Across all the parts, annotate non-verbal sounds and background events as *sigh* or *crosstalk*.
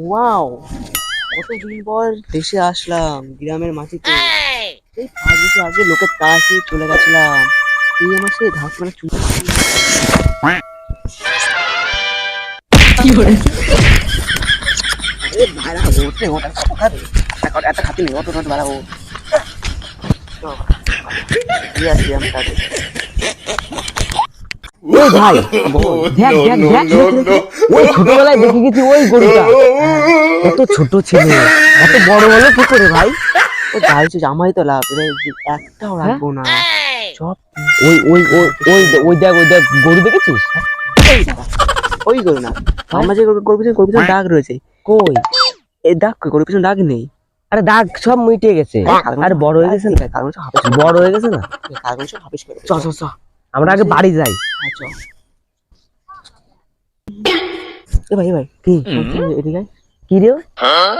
Wow কতদিন পর দেশে আসলাম গ্রামের মাটিতে। এই পাঁচ বছর আগে লোকের তাড়া চলে গেছিলাম। এই আমার সেই ঘাস মানে চুল। একটা খাতি নেই অত দিয়ে আমি তাকে ওই ভাই দেখ দেখ দেখ ওই ছোটবেলায় দেখে গেছি ওই গরুটা। *laughs* কত ছোট ছিল। এত বড় হলো কি করে ভাই? ও জামাই তো লাভ একটাও রাখব না। সব ওই ওই ওই ওই ওই দেখ ওই দেখ গরু দেখেছিস? ওই করো না। আমরা যে গরু পিছনে গরু পিছনে দাগ রয়েছে। কই? এই দাগ কই গরু পিছনে দাগ নেই। আরে দাগ সব মিটে গেছে। আরে বড় হয়ে গেছে না? কারণ সব বড় হয়ে গেছে না? কারণ সব হাফিস করে চ চ চ। আমরা আগে বাড়ি যাই। হ্যাঁ, এ ভাই ভাই কি? এদিকে। কি রে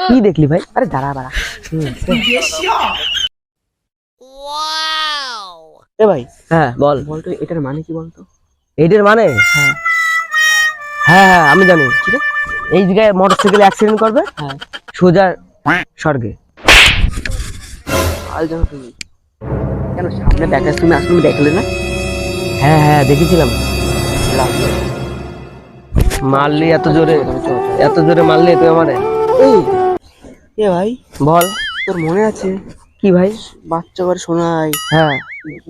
কি দেখলি ভাই? আরে দাঁড়া দাঁড়া। হুম, এ ভাই হ্যাঁ বল। বলতো এটার মানে কি বলতো? এইটার মানে? হ্যাঁ। হ্যাঁ হ্যাঁ আমি জানি। এই জায়গায় মোটর সাইকেল অ্যাক্সিডেন্ট করবে? হ্যাঁ। সোজা স্বর্গে। আল জানো তুমি কেন সামনে দেখা তুমি আসলে দেখলে না? হ্যাঁ হ্যাঁ দেখেছিলাম। মারলি এত জোরে এত জোরে মারলি তুই আমারে। এই এ ভাই বল। তোর মনে আছে? কি ভাই? বাচ্চা করে শোনাই হ্যাঁ।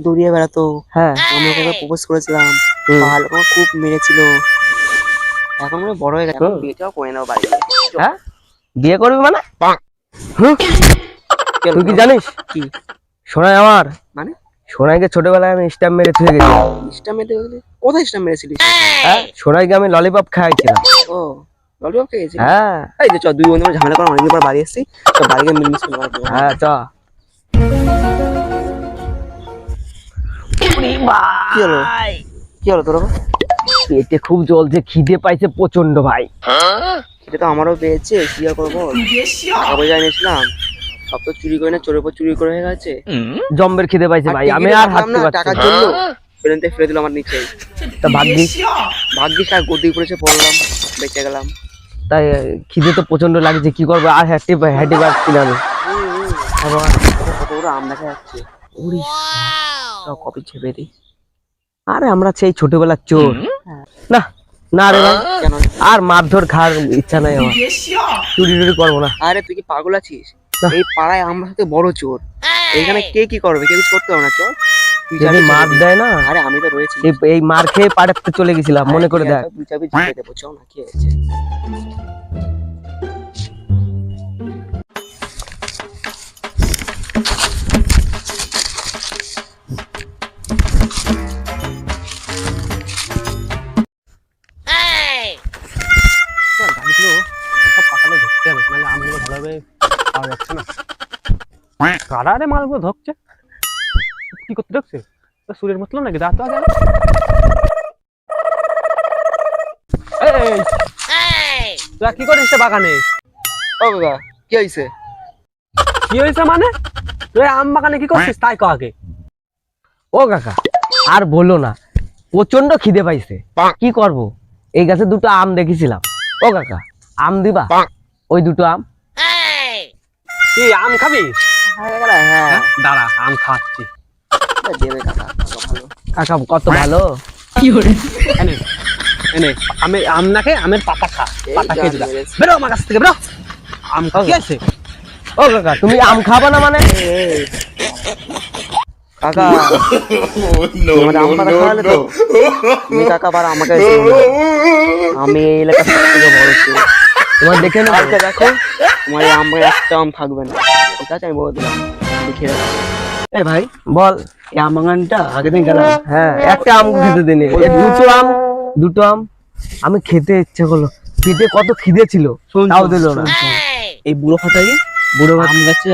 দৌড়িয়ে বেড়াতো। হ্যাঁ। আমি ওকে প্রপোজ করেছিলাম। ভালো করে খুব মেরেছিল। এখন মনে বড় হয়ে গেছে। বিয়েটাও করে নাও বাড়িতে হ্যাঁ? বিয়ে করবি মানে? তুই কি জানিস? কি? শোনাই আমার। সোনাইকে ছোটবেলায় আমি স্ট্যাম্প মেরে থুয়ে গেছি। স্টাম মেরে গেলে? কোথায় স্ট্যাম্প মেরেছিলি হ্যাঁ সোনাইকে আমি ললিপপ খাইছিলাম ও ললিপপ খেয়েছি হ্যাঁ। এই যে চ দুই বন্ধু মিলে ঝামেলা করে অনেকদিন পর বাড়ি এসেছি তো বাড়িকে মিলমিশ করে বাড়ি যাব। হ্যাঁ চ। কি হলো? কি হলো তোর পেটে খুব জ্বলছে খিদে পাইছে প্রচণ্ড ভাই। এটা তো আমারও পেয়েছে কি আর করব? পয়সা এনেছিলাম। সব তো চুরি করে না চোরের উপর চুরি করে হয়ে গেছে। জম্বের খিদে পাইছে ভাই আমি আর হাঁটতে না পারছি টাকার। জন্য প্লেন থেকে ফেলে দিল আমার নিচে। তা ভাগ্যিস ভাগ্যিস আর গদি পড়েছে পড়লাম বেঁচে গেলাম। তাই খিদে তো প্রচণ্ড লাগছে কি করব? আর হ্যাঁটে হ্যাঁটে পারছি না আমি। কত বড় আম দেখা যাচ্ছে। উড়িস কপি ছেপে দিই? আরে আমরা সেই ছোটবেলার চোর। হ্যাঁ। না না রে ভাই আর মারধর খাওয়ার ইচ্ছা নাই আমার। চুরি টুরি করব না। আরে তুই কি পাগল আছিস। এই পাড়ায় আমরা সাথে বড় চোর। এখানে কে কি করবে? কেউ কিছু করতে হবে না চোর তুই যদি মার দেয় না? আরে আমি তো রয়েছি। এই মার খেয়ে পাড়াতে চলে গেছিলাম মনে করে দেখ। তুই যাবি জিতে দেবো চল না কি হয়েছে। পাওয়া যাচ্ছে না কারা রে মালগুলো ধরছে। কি করতে ঢুকছে সুরের মতলব নাকি? দাঁত আগে কি করিস বাগানে? ও কাকা কি হয়েছে কি হয়েছে মানে? তুই আম বাগানে কি করছিস? তাই কো আগে। ও কাকা আর বলো না প্রচণ্ড খিদে পাইছে। কি করব? এই গাছে দুটো আম দেখেছিলাম। ও কাকা আম দিবা? ওই দুটো আম? কি আম খাবি? হ্যাঁ দাঁড়া আম খাচ্ছি। দেবে কাকা কত ভালো। কাকা কত এনে এনে আমি আম না খেয়ে আমের পাতা খা পাতা খেয়ে বেরো আমার কাছ থেকে বেরো। আম খা কি আছে ও কাকা তুমি আম খাবা না মানে? কাকা তোমার আম পাতা খাওয়ালে তো? তুমি কাকা আবার আমাকে আমি এই এলাকার সব থেকে বড় চোর। তোমার দেখে না আজকে দেখো। তোমার এই আম একটা আম থাকবে না। ঠিক আছে? আমি বলে দিলাম। দেখে এ ভাই বল। এই আম বাগানটা আগে দিন গেলাম হ্যাঁ একটা আম খেতে দিন। এই দুটো আম দুটো আম। আমি খেতে ইচ্ছে করল। খেতে কত খিদে ছিল তাও দিল না। এই বুড়ো খাতায় বুড়ো আম গাছে